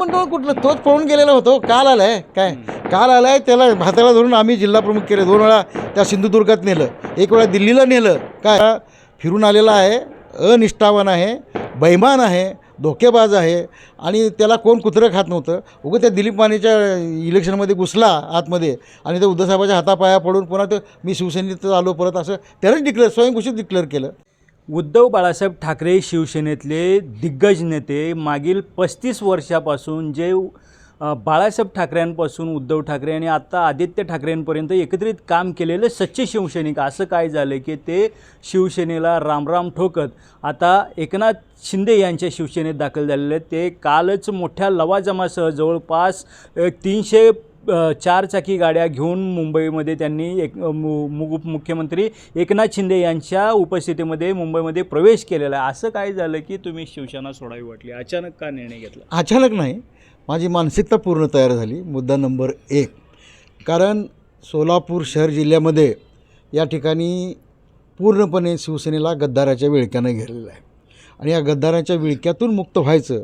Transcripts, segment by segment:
विधानमंडळ कुठलं? तोच पळून गेलेला होतो. काल आलाय. काय? काल आलाय त्याला हाताला धरून आम्ही जिल्हा प्रमुख केले. दोन वेळा त्या सिंधुदुर्गात नेलं. एक वेळा दिल्लीला नेलं. काय? फिरून आलेला आहे. अनिष्ठावान आहे. बैमान आहे. धोकेबाज आहे. आणि त्याला कोण कुत्रं खात नव्हतं. उगं त्या दिलीप मानेच्या इलेक्शनमध्ये घुसला आतमध्ये. आणि त्या उद्धवसाहेबाच्या हातापाया पडून पुन्हा ते मी शिवसेनेत आलो परत असं त्यानंच डिक्लेअर स्वयंघोषित डिक्लेअर केलं. उद्धव बाळासाहेब ठाकरे शिवसेनेतले दिग्गज नेते मागील पस्तीस वर्षापासून जे बाळासाहेब ठाकरेंपासून उद्धव ठाकरे आणि आता आदित्य ठाकरेंपर्यंत एकत्रित काम केलेले सच्चे शिवसैनिक असं काय झालं की ते शिवसेनेला रामराम ठोकत आता एकनाथ शिंदे यांच्या शिवसेनेत दाखल झालेले ते कालच मोठ्या लवाजमासह जवळपास तीनशे चारचाकी गाड्या घेऊन मुंबईमध्ये त्यांनी एक मु मु मुख्यमंत्री एकनाथ शिंदे यांच्या उपस्थितीमध्ये मुंबईमध्ये प्रवेश केलेला आहे. असं काय झालं की तुम्ही शिवसेना सोडावी वाटली? अचानक का निर्णय घेतला? अचानक नाही. माझी मानसिकता पूर्ण तयार झाली मुद्दा नंबर एक. कारण सोलापूर शहर जिल्ह्यामध्ये या ठिकाणी पूर्णपणे शिवसेनेला गद्दाराच्या विळक्यानं घेरलेलं आहे. आणि या गद्दाराच्या विळक्यातून मुक्त व्हायचं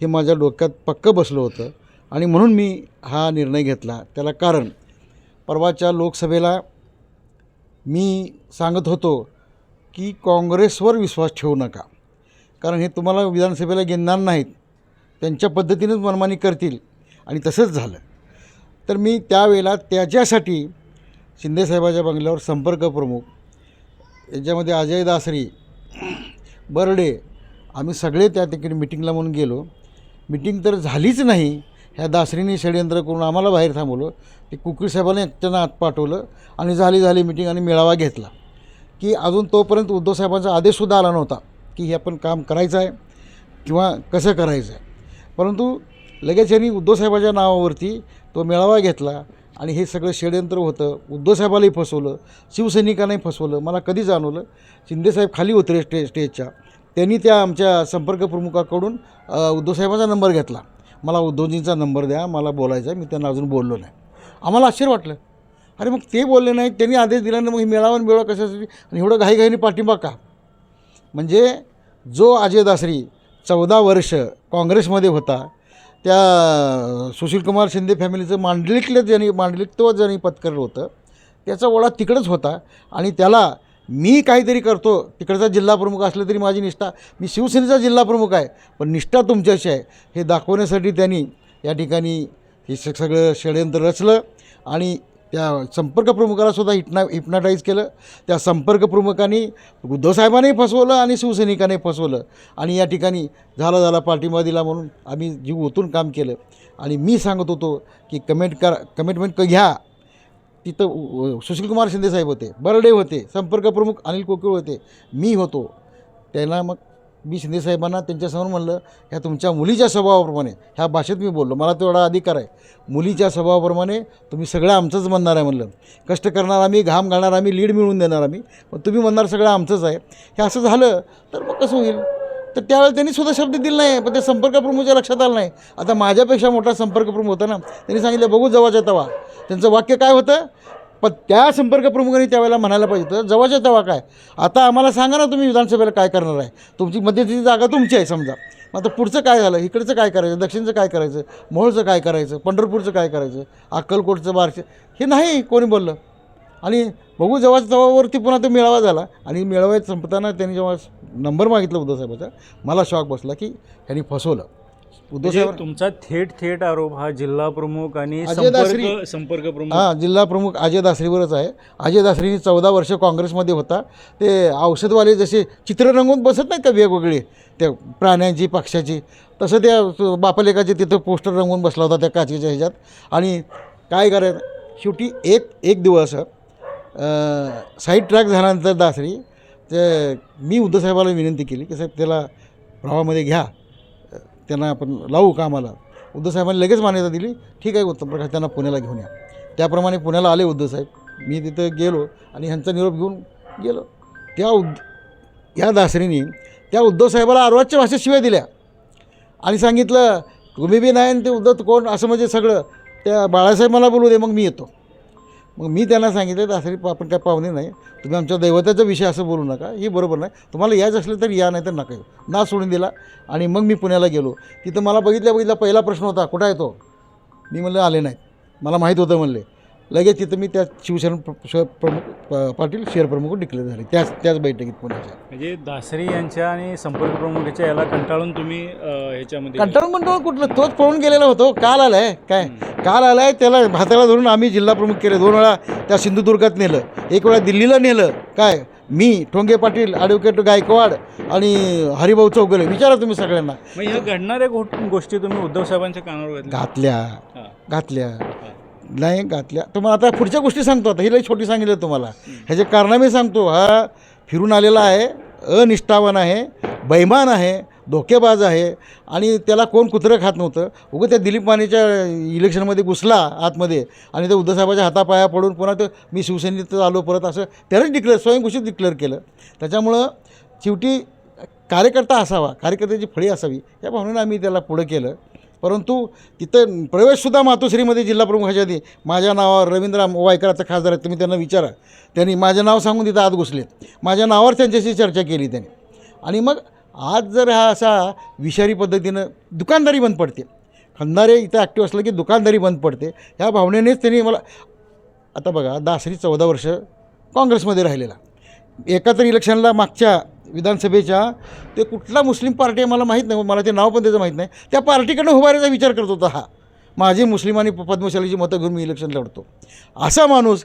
हे माझ्या डोक्यात पक्कं बसलं होतं. आणि म्हणून मी हा निर्णय घेतला. त्याला कारण परवाच्या लोकसभेला मी सांगत होतो की काँग्रेसवर विश्वास ठेवू नका. कारण हे तुम्हाला विधानसभेला घेणार नाहीत. त्यांच्या पद्धतीनेच मनमानी करतील. आणि तसंच झालं. तर मी त्यावेळेला त्याच्यासाठी शिंदेसाहेबाच्या बंगल्यावर संपर्क प्रमुख याच्यामध्ये अजय दासरी बर्डे आम्ही सगळे त्या ठिकाणी मिटिंगला म्हणून गेलो. मिटिंग तर झालीच नाही ह्या दासरीने षडयंत्र करून आम्हाला बाहेर थांबवलं. ते कुकरी साहेबांनी त्यांना आत पाठवलं आणि झाली झाली मिटिंग आणि मेळावा घेतला. की अजून तोपर्यंत उद्धवसाहेबांचा आदेशसुद्धा आला नव्हता की हे आपण काम करायचं आहे किंवा कसं करायचं आहे. परंतु लगेच यांनी उद्धवसाहेबाच्या नावावरती तो मेळावा घेतला आणि हे सगळं षडयंत्र होतं. उद्धवसाहेबालाही फसवलं शिवसैनिकांनाही फसवलं. मला कधी जाणवलं शिंदेसाहेब खाली होते स्टे स्टेजच्या. त्यांनी त्या आमच्या संपर्क प्रमुखाकडून अ, नंबर घेतला. मला उद्धवजींचा नंबर द्या मला बोलायचा आहे मी त्यांना अजून बोललो नाही. आम्हाला आश्चर्य वाटलं. अरे मग ते बोलले नाही त्यांनी आदेश दिला नाही मग हे मेळावा मिळवा कशासाठी? आणि एवढं घाईघाईने पाठिंबा का? म्हणजे जो अजय दासरी चौदा वर्ष काँग्रेसमध्ये होता त्या सुशीलकुमार शिंदे फॅमिलीचं मांडलिकलं ज्यांनी मांडलिकत्व ज्यांनी पत्करलं होतं त्याचा वडा तिकडंच होता आणि त्याला मी काहीतरी करतो. तिकडचा जिल्हा प्रमुख असलं तरी माझी निष्ठा. मी शिवसेनेचा जिल्हा प्रमुख आहे पण निष्ठा तुमच्याशी आहे. हे दाखवण्यासाठी त्यांनी या ठिकाणी हे स सगळं षडयंत्र रचलं आणि त्या संपर्क प्रमुखाला सुद्धा हिटना हिप्नाटाईज केलं. त्या संपर्क प्रमुखांनी उद्धवसाहेबांनाही फसवलं आणि शिवसैनिकाने फसवलं. आणि या ठिकाणी झाला झाला पाठिंबा दिला म्हणून आम्ही जीव ओतून काम केलं. आणि मी सांगत होतो की कमेंट करा कमिटमेंट क घ्या. तिथं सुशीलकुमार शिंदेसाहेब होते बर्डे होते संपर्क प्रमुख अनिल कोकिळ होते मी होतो. त्याला मग मी शिंदेसाहेबांना त्यांच्यासमोर म्हणलं ह्या तुमच्या मुलीच्या स्वभावाप्रमाणे ह्या भाषेत मी बोललो मला तेवढा अधिकार आहे. मुलीच्या स्वभावाप्रमाणे तुम्ही सगळं आमचंच म्हणणार आहे म्हणलं. कष्ट करणार आम्ही घाम घालणार आम्ही लीड मिळवून देणार आम्ही पण तुम्ही म्हणणार सगळं आमचंच आहे. हे असं झालं तर मग कसं होईल? तर त्यावेळेला त्यांनी सुद्धा शब्द दिला नाही पण ते संपर्क प्रमुखच्या लक्षात आलं नाही. आता माझ्यापेक्षा मोठा संपर्क प्रमुख होता ना त्यांनी सांगितलं बघू जवाच्या तवा त्यांचं वाक्य काय होतं? पण त्या संपर्क प्रमुखांनी त्यावेळेला म्हणायला पाहिजे होतं जवळच्या तवा काय? आता आम्हाला सांगा ना तुम्ही विधानसभेला काय करणार आहे. तुमची मध्यस्थी जागा तुमची आहे समजा. मग आता पुढचं काय झालं? इकडचं काय करायचं? दक्षिणचं काय करायचं? मोहोळचं काय करायचं? पंढरपूरचं काय करायचं? अक्कलकोटचं बारशे हे नाही कोणी बोललं. आणि बघू जेव्हा तवावरती पुन्हा तो मेळावा झाला. आणि मेळाव्यात संपताना त्यांनी जेव्हा नंबर मागितला उद्धवसाहेबाचा मला शॉक बसला की ह्यांनी फसवलं. उद्धवसाहेब तुमचा थेट थेट आरोप हा जिल्हा प्रमुख आणि अजय दासरी. संपर्क प्रमुख. हां जिल्हा प्रमुख अजय दासरीवरच आहे. अजय दासरी चौदा वर्ष काँग्रेसमध्ये होता. ते औषधवाले जसे चित्र रंगवून बसत नाहीत का वेगवेगळे? त्या प्राण्यांची पक्ष्याची. तसं त्या बापालेकाचे तिथं पोस्टर रंगवून बसला होता त्या काचेच्या ह्याच्यात. आणि काय करायचं? शेवटी एक एक दिवस साईड ट्रॅक झाल्यानंतर दासरी ते मी उद्धवसाहेबाला विनंती केली की साहेब त्याला प्रवाहामध्ये घ्या. त्यांना आपण लावू कामाला. उद्धवसाहेबांनी लगेच मान्यता दिली ठीक आहे उत्तम प्रकाश त्यांना पुण्याला घेऊन या. त्याप्रमाणे पुण्याला आले उद्धवसाहेब मी तिथं गेलो आणि ह्यांचा निरोप घेऊन गेलो. त्या उद् या दासरीने त्या उद्धवसाहेबाला अर्वाच्या भाषेत शिव्या दिल्या. आणि सांगितलं तुम्ही बी नाही आणि ते उद्धव कोण? असं म्हणजे सगळं. त्या बाळासाहेब मला बोलू दे मग मी येतो. मग मी त्यांना सांगितलं दासरी आपण काय पाहुणे नाही. तुम्ही आमच्या दैवताचा विषय असं बोलू नका. हे बरोबर नाही. तुम्हाला यायचं असलं तर या नाही तर नका येऊ. ना सोडून दिला आणि मग मी पुण्याला गेलो. तिथं मला बघितल्या बघितला पहिला प्रश्न होता कुठं आहे तो? मी म्हणलं आले नाहीत. मला माहीत होतं म्हणले. लगेच तिथं मी त्या शिवसेना प्र- श- प्रमुख पाटील शहर प्रमुख डिक्लेअर झाले. त्याच त्याच बैठकीत पुण्याच्या. म्हणजे दासरी यांच्या आणि संपर्क प्रमुखाच्या याला कंटाळून तुम्ही अ, ह्याच्यामध्ये कंटाळून म्हणतो कुठलं? तोच पळून गेलेला होतो. काल आलाय. काय? काल आलाय त्याला भाताला धरून आम्ही जिल्हा प्रमुख केले. दोन वेळा त्या सिंधुदुर्गात नेलं. एक वेळा दिल्लीला नेलं. काय? मी ठोंगे पाटील ॲडव्होकेट गायकवाड आणि हरिभाऊ चौगले. विचारा तुम्ही सगळ्यांना. मग ह्या घडणाऱ्या गो- गोष्टी तुम्ही उद्धव साहेबांच्या कानावर घातल्या. घातल्या. हां. घातल्या. नाही घातल्या. तुम्हाला आता पुढच्या गोष्टी सांगतो आता. ही लई छोटी सांगितलं तुम्हाला. ह्याचे कारणामे सांगतो हा फिरून आलेला आहे अनिष्ठावान आहे बैमान आहे धोकेबाज आहे आणि त्याला कोण कुत्रं खात नव्हतं. उगं त्या दिलीप मानेच्या इलेक्शनमध्ये घुसला आतमध्ये आणि त्या उद्धवसाहेबाच्या हातापाया पडून पुन्हा ते मी शिवसेनेत आलो परत असं त्यालाच डिक्लेअर स्वयंघोषित डिक्लेअर केलं. त्याच्यामुळं शेवटी कार्यकर्ता असावा कार्यकर्त्याची फळी असावी या भावनेनं आम्ही त्याला पुढं केलं. परंतु तिथं प्रवेशसुद्धा मातोश्रीमध्ये जिल्हा प्रमुखाच्या आधी माझ्या नावावर रवींद्र वायकराचा खासदार आहे तुम्ही त्यांना विचारा. त्यांनी माझं नाव सांगून तिथं आत घुसले माझ्या नावावर त्यांच्याशी चर्चा केली त्यांनी. आणि मग आज जर हा असा विषारी पद्धतीनं दुकानदारी बंद पडते. खंदारे इथं ॲक्टिव्ह असलं की दुकानदारी बंद पडते. ह्या भावनेनेच त्यांनी मला आता बघा दासरी चौदा वर्ष काँग्रेसमध्ये राहिलेला. एका तरी इलेक्शनला मागच्या विधानसभेच्या ते कुठला मुस्लिम पार्टी आहे मला माहीत नाही मला ते नाव पण त्याचं माहीत नाही. त्या पार्टीकडनं उभारायचा विचार करत होता हा. माझी मुस्लिम आणि पद्मशालीची मतं घेऊन मी इलेक्शन लढतो. असा माणूस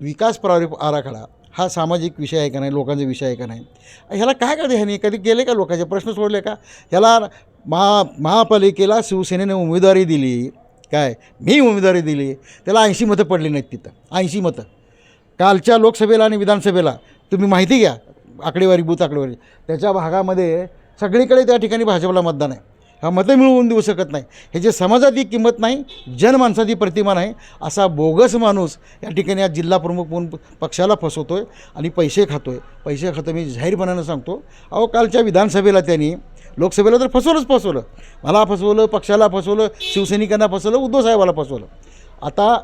विकास प्रारूप आराखडा हा सामाजिक विषय आहे का नाही लोकांचा विषय आहे का नाही? ह्याला काय करते ह्याने? कधी गेले का लोकांचे? प्रश्न सोडले का? ह्याला महा महापालिकेला शिवसेनेने उमेदवारी दिली. काय? मी उमेदवारी दिली. त्याला ऐंशी मतं पडली नाहीत तिथं. ऐंशी मतं. कालच्या लोकसभेला आणि विधानसभेला तुम्ही माहिती घ्या आकडेवारी बूथ आकडेवारी. त्याच्या भागामध्ये सगळीकडे त्या ठिकाणी भाजपला मतदान आहे. हा मतं मिळवून देऊ शकत नाही. हे जे समाजाची किंमत नाही जनमानसाची प्रतिमा नाही असा बोगस माणूस या ठिकाणी आज जिल्हा प्रमुख म्हणून पक्षाला फसवतो आहे आणि पैसे खातो आहे पैसे खातो मी जाहीरपणानं सांगतो. अहो कालच्या विधानसभेला त्यांनी लोकसभेला तर फसवलंच फसवलं. मला फसवलं पक्षाला फसवलं शिवसैनिकांना फसवलं उद्धव साहेबाला फसवलं. आता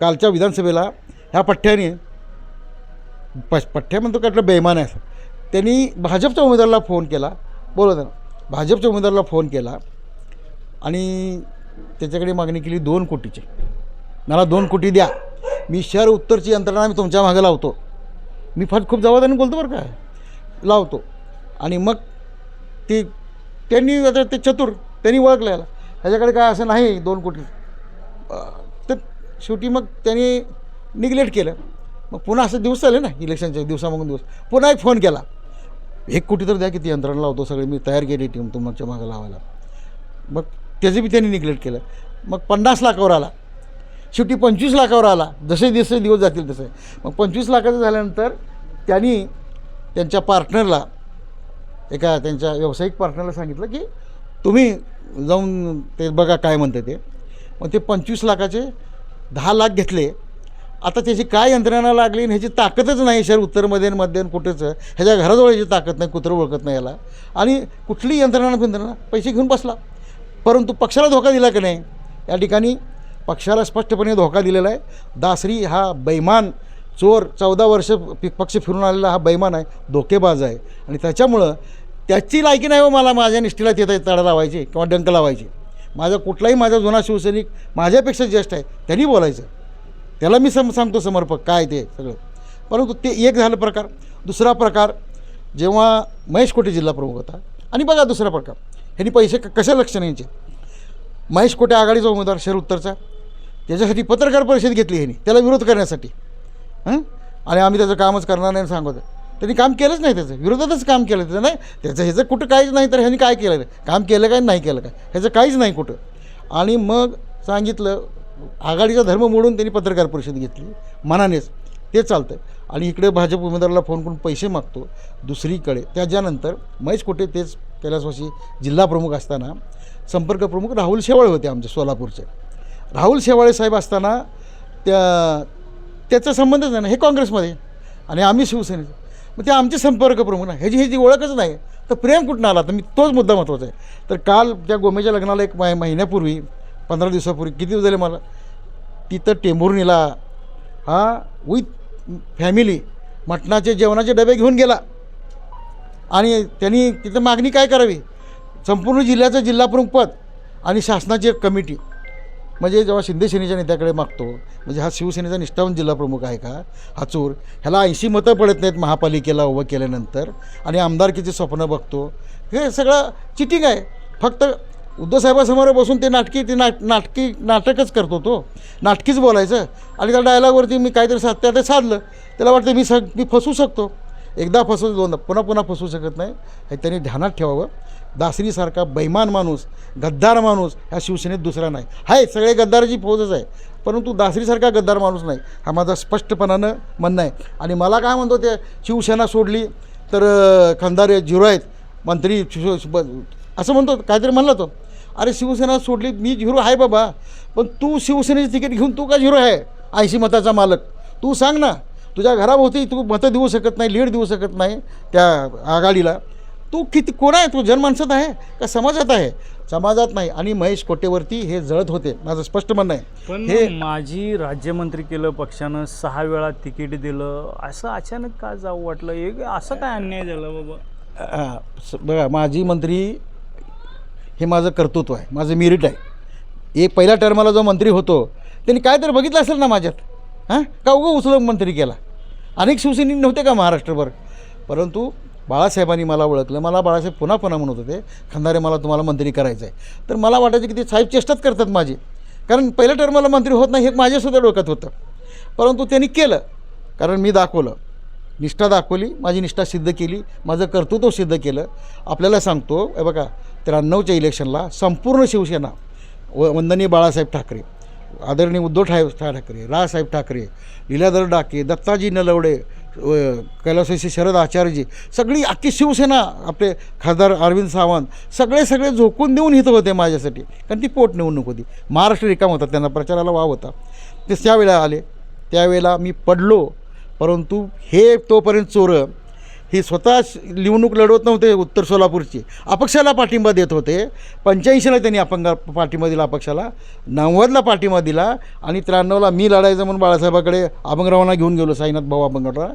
कालच्या विधानसभेला ह्या पठ्ठ्याने पश पठ्ठ्या म्हणतो बेमान आहे त्यांनी भाजपच्या उमेदवाराला फोन केला. बोलत भाजपच्या उमेदवाराला फोन केला आणि त्याच्याकडे मागणी केली दोन कोटीची. मला दोन कोटी द्या. मी शहर उत्तरची यंत्रणा मी तुमच्या मागे लावतो. मी फार खूप जबाबदारीने बोलतो बरं काय लावतो. आणि मग ते त्यांनी आता ते चतुर त्यांनी ओळखलं याला. ह्याच्याकडे काय असं नाही दोन कोटी. तर शेवटी मग त्यांनी निग्लेक्ट केलं. मग पुन्हा असं दिवस आले ना इलेक्शनच्या दिवसामागून दिवस. पुन्हा एक फोन केला. एक कोटी तर द्या किती यंत्रणा लावतो सगळे मी तयार केली टीम तुमच्या मागं लावायला. मग त्याचं बी त्यांनी निग्लेक्ट केलं. मग पन्नास लाखावर आला. शेवटी पंचवीस लाखावर आला. जसे जसे दिवस जातील तसे. मग पंचवीस लाखाचं झाल्यानंतर त्यांनी त्यांच्या पार्टनरला एका त्यांच्या व्यावसायिक पार्टनरला सांगितलं की तुम्ही जाऊन ते बघा काय म्हणते ते. मग ते पंचवीस लाखाचे दहा लाख घेतले. आता त्याची काय यंत्रणा लागली आणि ह्याची ताकदच नाही शहर उत्तरमध्ये आणि मध्य कुठेच. ह्याच्या घराजवळ ह्याची ताकद नाही कुत्रं ओळखत नाही याला. आणि कुठली यंत्रणा यंत्रणा पैसे घेऊन बसला. परंतु पक्षाला धोका दिला की नाही? या ठिकाणी पक्षाला स्पष्टपणे धोका दिलेला आहे. दासरी हा बैमान चोर चौदा वर्ष पि- पक्ष फिरून आलेला हा बैमान आहे धोकेबाज आहे. आणि त्याच्यामुळं त्याची लायकी नाही व मला माझ्या निष्ठीला तिथं तडा लावायची किंवा डंक लावायची. माझा कुठलाही माझा जुना शिवसैनिक माझ्यापेक्षा ज्येष्ठ आहे त्यांनी बोलायचं. त्याला मी सम सांगतो समर्पक काय ते सगळं. परंतु ते एक झालं प्रकार दुसरा प्रकार जेव्हा महेश कोटे जिल्हा प्रमुख होता आणि बघा दुसरा प्रकार ह्यांनी पैसे क- कशा लक्ष न्यायचे महेश कोटे आघाडीचा उमेदवार शहर उत्तरचा? त्याच्यासाठी पत्रकार परिषद घेतली ह्यांनी त्याला विरोध करण्यासाठी. हां? आणि आम्ही त्याचं कामच करणार नाही सांगत त्यांनी काम केलंच नाही त्याचं विरोधातच काम केलं त्याचं नाही? त्याचं ह्याचं कुठं काहीच नाही तर ह्यांनी काय केलं? काम केलं काय नाही केलं काय? ह्याचं काहीच नाही कुठं. आणि मग सांगितलं आघाडीचा धर्म मोडून त्यांनी पत्रकार परिषद घेतली. मनानेच ते चालतं आणि इकडे भाजप उमेदवाराला फोन करून पैसे मागतो. दुसरीकडे त्याच्यानंतर महेश कोटे तेच कैलासवासी जिल्हा प्रमुख असताना संपर्क प्रमुख राहुल शेवाळे होते आमचे सोलापूरचे. राहुल शेवाळे साहेब असताना त्या त्याचा संबंधच नाही ना हे काँग्रेसमध्ये. आणि आम्ही शिवसेनेचे. मग ते आमचे संपर्क प्रमुख ना ह्याची ह्याची ओळखच नाही. तर प्रेम कुठून आला? तर मी तोच मुद्दा महत्त्वाचा आहे. तर काल त्या गोमेच्या लग्नाला एक महिन्यापूर्वी पंधरा दिवसापूर्वी. किती दिवस झाले मला? तिथं टेंभुर्णीला हा विथ फॅमिली मटणाचे जेवणाचे डबे घेऊन गेला. आणि त्यांनी तिथं मागणी काय करावी? संपूर्ण जिल्ह्याचं जिल्हाप्रमुख पद आणि शासनाची एक कमिटी. म्हणजे जेव्हा शिंदे सेनेच्या नेत्याकडे मागतो म्हणजे हा शिवसेनेचा निष्ठावंत जिल्हाप्रमुख आहे का? हा चोर. ह्याला ऐंशी मतं पडत नाहीत महापालिकेला उभं केल्यानंतर. आणि आमदारकीचे स्वप्न बघतो. हे सगळं चिटिंग आहे. फक्त उद्धवसाहेबासमोर बसून ते नाटकी ते नाट नाटकी नाटकच करतो तो. नाटकीच बोलायचं. आणि त्या डायलॉगवरती मी काहीतरी साध ते साधलं. त्याला वाटतं मी सग मी फसू शकतो. एकदा फसू दोनदा पुन्हा पुन्हा फसू शकत नाही. हे त्यांनी ध्यानात ठेवावं. दासरीसारखा बैमान माणूस गद्दार माणूस ह्या शिवसेनेत दुसरा नाही. आहे सगळे गद्दाराची फौजच आहे. परंतु दासरीसारखा गद्दार माणूस नाही. हा माझा स्पष्टपणानं म्हणणं आहे. आणि मला काय म्हणतो ते शिवसेना सोडली तर अं, खंदारे झिरो आहेत. मंत्री असं म्हणतो काहीतरी म्हणला तो. अरे शिवसेना सोडली मी झिरो आहे बाबा. पण तू शिवसेनेची तिकीट घेऊन तू का झिरो आहे? ऐंशी मताचा मालक. तू सांग ना तुझ्या घराभोवती तू मतं देऊ शकत नाही लीड देऊ शकत नाही त्या आघाडीला. तू किती कोण आहे? तू जनमानसात आहे का समाजात आहे? समाजात नाही. आणि महेश कोटेवरती हे जळत होते. माझं स्पष्ट म्हणणं आहे. पण हे माझी राज्यमंत्री केलं पक्षानं सहा वेळा तिकीट दिलं. असं अचानक का जाऊ वाटलं? एक असं काय अन्याय झाला बाबा? बघा माजी मंत्री हे माझं कर्तृत्व आहे माझं मेरिट आहे. एक पहिल्या टर्माला जो मंत्री होतो त्यांनी काय तर बघितलं असेल ना माझ्यात? हां? का उगं उचलून मंत्री केला? अनेक शिवसैनिक नव्हते का महाराष्ट्रभर? परंतु बाळासाहेबांनी मला ओळखलं. मला बाळासाहेब पुन्हा पुन्हा म्हणत होते खंदारे मला तुम्हाला मंत्री करायचं आहे. तर मला वाटायचं की ते साहेब चेष्टाच करतात माझी. कारण पहिल्या टर्माला मंत्री होत नाही हे माझ्यासुद्धा डोक्यात होतं. परंतु त्यांनी केलं. कारण मी दाखवलं. निष्ठा दाखवली माझी निष्ठा सिद्ध केली माझं कर्तृत्व सिद्ध केलं. आपल्याला सांगतो हे बघा त्र्याण्णवच्या इलेक्शनला संपूर्ण शिवसेना व वंदनीय बाळासाहेब ठाकरे आदरणीय उद्धव ठाय ठाकरे रावसाहेब ठाकरे लीलाधर डाके दत्ताजी नलवडे कैलासवासी शरद आचार्यजी सगळी अख्खी शिवसेना आपले खासदार अरविंद सावंत सगळे सगळे झोकून देऊन हित होते माझ्यासाठी. कारण ती पोटनिवडणूक होती. महाराष्ट्र रिकाम होता त्यांना प्रचाराला वाव होता. ते त्यावेळेला आले. त्यावेळेला मी पडलो. परंतु हे तोपर्यंत चोरं ही स्वतः निवडणूक लढवत नव्हते उत्तर सोलापूरची. अपक्षाला पाठिंबा देत होते. पंच्याऐंशीला त्यांनी अपंग पाठिंबा दिला अपक्षाला. नव्वदला पाठिंबा दिला. आणि त्र्याण्णवला मी लढायचं म्हणून बाळासाहेबाकडे अभंगरावांना घेऊन गेलो साईनाथ भाऊ अभंगराव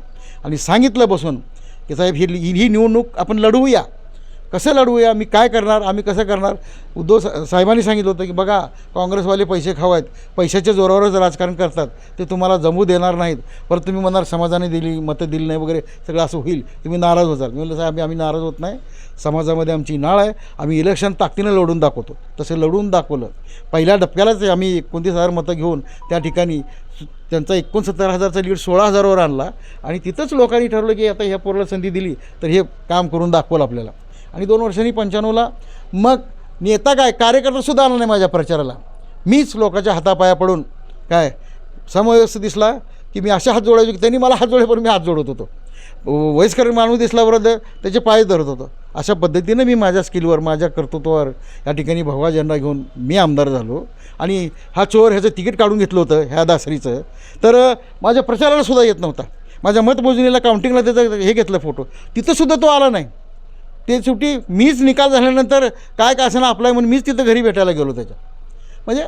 आणि सांगितलं बसून की साहेब ही ही निवडणूक आपण लढवूया. कसं लढवूया मी काय करणार आम्ही कसं करणार? उद्धव साहेबांनी सांगितलं होतं की बघा काँग्रेसवाले पैसे खाऊ आहेत पैशाच्या जोरावरच राजकारण करतात ते तुम्हाला जमू देणार नाहीत. परत तुम्ही म्हणणार समाजाने दिली मतं दिली नाही वगैरे सगळं असं होईल तुम्ही नाराज होताल मी म्हणलं साहेब आम्ही आम्ही नाराज होत नाही. समाजामध्ये आमची नाळ आहे आम्ही इलेक्शन ताकदीनं लढून दाखवतो. तसं लढून दाखवलं. पहिल्या डबक्यालाच आम्ही एकोणतीस हजार मतं घेऊन त्या ठिकाणी त्यांचा एकोणसत्तर हजारचा लीड सोळा हजारावर आणला आणि तिथंच लोकांनी ठरवलं की आता ह्या पोराला संधी दिली तर हे काम करून दाखवलं आपल्याला. आणि दोन वर्षांनी पंच्याण्णवला. मग नेता काय? कार्यकर्तासुद्धा आला नाही माझ्या प्रचाराला. मीच लोकांच्या हातापाया पडून काय? समवयस्क दिसला की मी अशा हात जोडायचो की त्यांनी मला हात जोडेपर्यंत मी हात जोडत होतो. वयस्कर माणूस दिसल्याबरोबर त्याचे पाय धरत होतो. अशा पद्धतीनं मी माझ्या स्किलवर माझ्या कर्तृत्वावर या ठिकाणी भगवा झेंडा घेऊन मी आमदार झालो. आणि हा चोर ह्याचं तिकीट काढून घेतलं होतं ह्या दासरीचं. तर माझ्या प्रचाराला सुद्धा येत नव्हता. माझ्या मतमोजणीला काउंटिंगला त्याचं हे घेतलं फोटो तिथंसुद्धा तो आला नाही. ते शेवटी मीच निकाल झाल्यानंतर काय काय असं अप्लाय म्हणून मीच तिथं घरी भेटायला गेलो त्याच्या. म्हणजे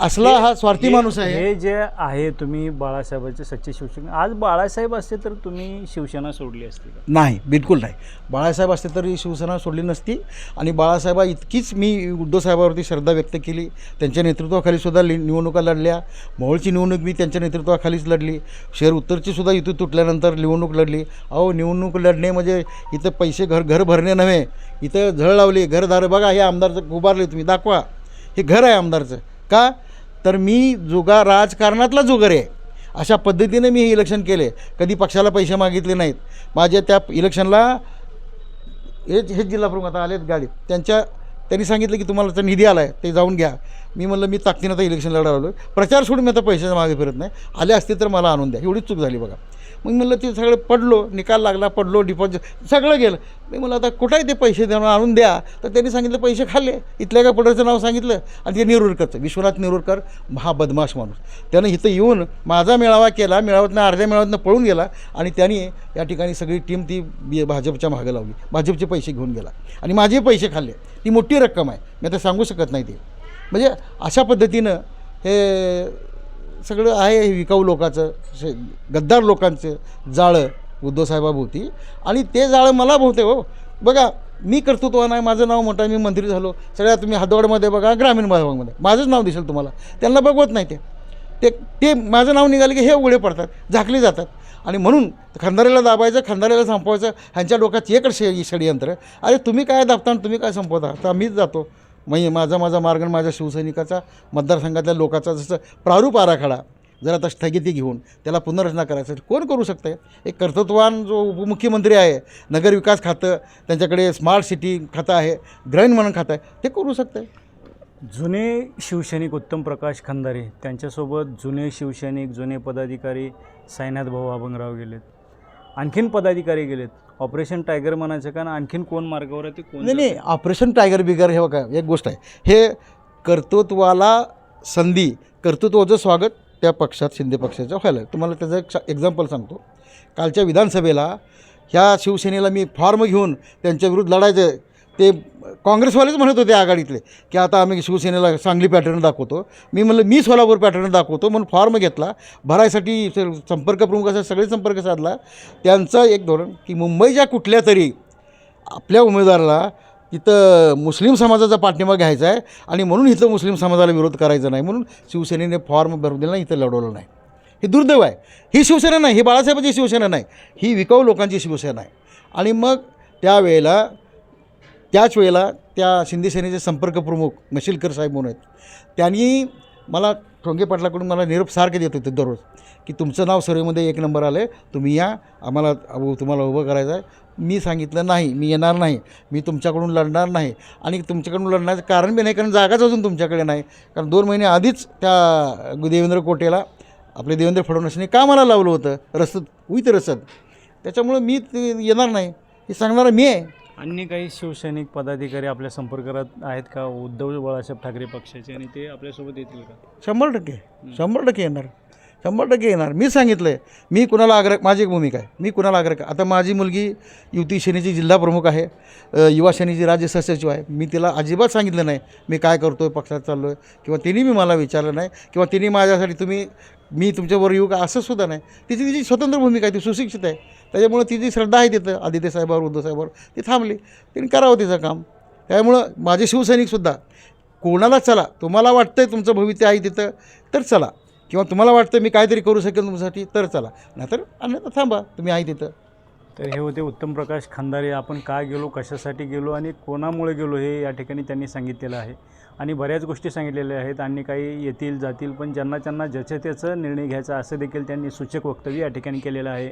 असला हा स्वार्थी माणूस आहे. हे जे आहे तुम्ही बाळासाहेबांचे सच्चे शिवसेना आज बाळासाहेब असते तर तुम्ही शिवसेना सोडली असती का? नाही बिलकुल नाही. बाळासाहेब असते तरी शिवसेना सोडली नसती आणि बाळासाहेबा इतकीच मी उद्धवसाहेबावरती श्रद्धा व्यक्त केली. त्यांच्या नेतृत्वाखाली सुद्धा लि निवडणुका लढल्या. मोहोळची निवडणूक मी त्यांच्या नेतृत्वाखालीच लढली. शहर उत्तरची सुद्धा इथं तुटल्यानंतर निवडणूक लढली. अहो निवडणूक लढणे म्हणजे इथं पैसे घर घर भरणे नव्हे. इथं झळ लावली. घरदार बघा हे आमदारचं उभारले तुम्ही. दाखवा. हे घर आहे आमदारचं. का? तर मी जुगा राजकारणातला जुगार आहे. अशा पद्धतीने मी हे इलेक्शन केले. कधी पक्षाला पैसे मागितले नाहीत. माझ्या त्या इलेक्शनला हेच हेच जिल्हा प्रमुख आता आलेत गाडीत. त्यांच्या त्यांनी सांगितलं की तुम्हाला तर निधी आला आहे ते जाऊन घ्या. मी म्हणलं मी ताकदीनं आता इलेक्शन लढा प्रचार सोडून मी आता पैशाच्या मागे फिरत नाही. आले असते तर मला आणून द्या. एवढीच चूक झाली बघा. मग म्हणलं ते सगळं पडलो निकाल लागला पडलो डिपॉझिट सगळं गेलं. मी म्हणलं आता कुठंही ते पैसे देणं? आणून द्या. तर त्यांनी सांगितलं पैसे खाल्ले. इथल्या एका पडायचं नाव सांगितलं आणि ते नेरूरकरचं विश्वनाथ नेरूरकर हा बदमाश माणूस. त्यानं इथं येऊन माझा मेळावा केला मेळाव्यातनं अर्ध्या मेळाव्यातनं पळून गेला आणि त्यांनी या ठिकाणी सगळी टीम ती भाजपच्या मागं लावली. भाजपचे पैसे घेऊन गेला. आणि माझे पैसे खाल्ले. ती मोठी रक्कम आहे. मी आता सांगू शकत नाही ते. म्हणजे अशा पद्धतीनं हे सगळं आहे हे विकाऊ लोकांचं शे गद्दार लोकांचं जाळं उद्धवसाहेबाभोवती. आणि ते जाळं मला भोवते हो. बघा मी कर्तृत्व नाही माझं नाव मोठं मी मंत्री झालो. सगळ्या तुम्ही हदवाडमध्ये बघा ग्रामीण भागामध्ये. माझंच नाव दिसेल तुम्हाला. त्यांना बघवत नाही ते. ते ते माझं नाव निघालं की हे उघडे पडतात झाकले जातात. आणि म्हणून खंदाऱ्याला दाबायचं खंदाऱ्याला संपवायचं ह्यांच्या डोक्यात एकच षडयंत्र. अरे तुम्ही काय दाबता आणि तुम्ही काय संपवता? तर आम्हीच जातो. म्हणजे माझा माझा मार्ग माझ्या शिवसैनिकाचा मतदारसंघातल्या लोकाचा जसं प्रारूप आराखडा जर आता स्थगिती घेऊन त्याला पुनर्रचना करायचं कोण करू शकतं आहे एक कर्तृत्वान जो उपमुख्यमंत्री आहे नगरविकास खातं त्यांच्याकडे स्मार्ट सिटी खातं आहे गृहनिर्माण खातं आहे ते करू शकतं आहे जुने शिवसैनिक उत्तम प्रकाश खंदारे त्यांच्यासोबत जुने शिवसैनिक जुने पदाधिकारी साईनाथ भाऊ अभंगराव गेलेत. आणखीन पदाधिकारी गेलेत. ऑपरेशन टायगर म्हणायचं का ना आणखीन कोण मार्गावर आहे ते कोण नाही नाही ऑपरेशन टायगर बिगर हे बघा एक गोष्ट आहे. हे कर्तृत्वाला संधी कर्तृत्वाचं स्वागत त्या पक्षात शिंदे पक्षाचं व्हायला. तुम्हाला त्याचं एक एक्झाम्पल सांगतो. कालच्या विधानसभेला ह्या शिवसेनेला मी फॉर्म घेऊन त्यांच्या विरुद्ध लढायचं ते काँग्रेसवालेच म्हणत होते आघाडीतले की आता आम्ही शिवसेनेला सांगली पॅटर्न दाखवतो. मी म्हणलं मी सोलापूर पॅटर्न दाखवतो म्हणून फॉर्म घेतला. भरायसाठी संपर्क प्रमुख असा सगळे संपर्क साधला. त्यांचं एक धोरण की मुंबईच्या कुठल्या तरी आपल्या उमेदवाराला तिथं मुस्लिम समाजाचा पाठिंबा घ्यायचा आहे आणि म्हणून इथं मुस्लिम समाजाला विरोध करायचा नाही म्हणून शिवसेनेने फॉर्म भरून दिला इथं लढवलं नाही. हे दुर्दैव आहे. ही शिवसेना नाही ही बाळासाहेबांची शिवसेना नाही ही विकाऊ लोकांची शिवसेना आहे. आणि मग त्यावेळेला त्याच वेळेला त्या शिंदे सेनेचे संपर्क प्रमुख मशिलकर साहेब म्हणून आहेत. त्यांनी मला ठोंगे पाटलाकडून मला निरोप सारखे देत होते दररोज की तुमचं नाव सर्वेमध्ये एक नंबर आलं आहे तुम्ही या आम्हाला तुम्हाला उभं करायचं आहे. मी सांगितलं नाही मी येणार नाही मी तुमच्याकडून लढणार नाही आणि तुमच्याकडून लढण्याचं कारण बी नाही कारण जागाच अजून तुमच्याकडे नाही. कारण दोन महिने आधीच त्या देवेंद्र कोटेला आपले देवेंद्र फडणवीसने कामाला लावलं होतं रसद उईत रसद. त्याच्यामुळं मी येणार नाही. हे सांगणारा मी आहे. अन्य काही शिवसैनिक पदाधिकारी आपल्या संपर्कात आहेत का? उद्धव बाळासाहेब ठाकरे पक्षाचे आणि ते आपल्यासोबत येतील का? शंभर टक्के. शंभर टक्के येणार. शंभर टक्के येणार. मी सांगितलं आहे मी कुणाला आग्रह माझी एक भूमिका आहे. मी कुणाला आग्रह आता माझी मुलगी युती सेनेची जिल्हा प्रमुख आहे युवा सेनेची राज्य सहसचिव आहे. मी तिला अजिबात सांगितलं नाही मी काय करतो आहे पक्षात चाललो आहे किंवा तिने मी मला विचारलं नाही किंवा तिने माझ्यासाठी तुम्ही मी तुमच्याबरोबर येऊ का असं सुद्धा नाही. तिची तिची स्वतंत्र भूमिका आहे ती सुशिक्षित आहे. त्याच्यामुळं ती जी श्रद्धा आहे तिथं आदित्य साहेबावर उद्धव साहेबावर ती थांबली. तिने करावं तिचं काम. त्यामुळं माझे शिवसैनिकसुद्धा कोणाला चला तुम्हाला वाटतं आहे तुमचं भविष्य आहे तिथं तर चला. किंवा तुम्हाला वाटतं मी काहीतरी करू शकेल तुमच्यासाठी तर चला. नाहीतर अन्यथा थांबा तुम्ही आहे तिथं. तर हे होते उत्तम प्रकाश खंदारे. आपण का गेलो कशासाठी गेलो आणि कोणामुळे गेलो हे या ठिकाणी त्यांनी सांगितलेलं आहे. आणि बऱ्याच गोष्टी सांगितलेल्या आहेत. आणि काही येतील जातील पण ज्यांना ज्यांना ज्याच्या त्याचं निर्णय घ्यायचा असं देखील त्यांनी सूचक वक्तव्य या ठिकाणी केलेलं आहे.